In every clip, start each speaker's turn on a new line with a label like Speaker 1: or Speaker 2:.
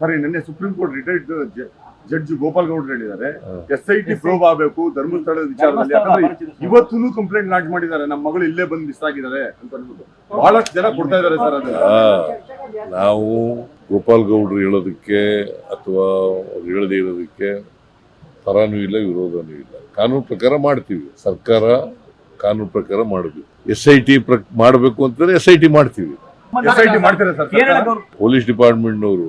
Speaker 1: Sir ನಿನ್ನೆ Supreme Court retired judge Gopal ಗೌಡ್ರು ಹೇಳಿದ್ದಾರೆ. ಎಸ್ ಐ ಟಿ ಪ್ರೋಬ್ ಆಗಬೇಕು ಧರ್ಮಸ್ಥಳದ ವಿಚಾರದಲ್ಲಿ. ಯಾಕಂದ್ರೆ ಇವತ್ತೂ ಕಂಪ್ಲೇಂಟ್ ಲಾಂಚ್ ಮಾಡಿದ್ದಾರೆ. ನಮ್ಮ ಮಗಳು ಇಲ್ಲೇ ಬಂದು ಮಿಸ್ ಆಗಿದ್ದಾರೆ ಅಂತ ಬಹಳಷ್ಟು ಜನ ಕೊಡ್ತಾ ಇದ್ದಾರೆ ಸರ್ ಅದನ್ನ.
Speaker 2: ನಾವು ಗೋಪಾಲ್ ಗೌಡ್ರು ಹೇಳೋದಕ್ಕೆ ಅಥವಾ ಅವ್ರು ಹೇಳದೇ ಇರೋದಕ್ಕೆ ಪರನೂ ಇಲ್ಲ ವಿರೋಧನೂ ಇಲ್ಲ. ಕಾನೂನು ಪ್ರಕಾರ ಮಾಡ್ತೀವಿ. ಸರ್ಕಾರ ಕಾನೂನು ಪ್ರಕಾರ ಮಾಡಬೇಕು. ಎಸ್ ಐ ಟಿ ಪ್ರ ಮಾಡಬೇಕು ಅಂತಂದ್ರೆ ಎಸ್ ಐ ಟಿ ಮಾಡ್ತೀವಿ.
Speaker 1: ಎಸ್ ಐ ಟಿ ಮಾಡ್ತಾರೆ ಸರ್ ಸರ್ಕಾರ?
Speaker 2: ಪೊಲೀಸ್ ಡಿಪಾರ್ಟ್ಮೆಂಟ್ನವರು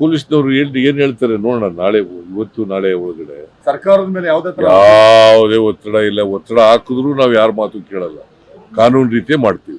Speaker 2: ಪೊಲೀಸ್ನವ್ರು ಏನು ಏನು ಹೇಳ್ತಾರೆ ನೋಡೋಣ ನಾಳೆ ಇವತ್ತು ನಾಳೆ ಒಳಗಡೆ.
Speaker 1: ಸರ್ಕಾರದ ಮೇಲೆ ಯಾವುದೇ
Speaker 2: ಯಾವುದೇ ಒತ್ತಡ ಇಲ್ಲ. ಒತ್ತಡ ಹಾಕಿದ್ರು ನಾವು ಯಾರ ಮಾತು ಕೇಳಲ್ಲ. ಕಾನೂನು ರೀತಿಯೇ ಮಾಡ್ತೀವಿ.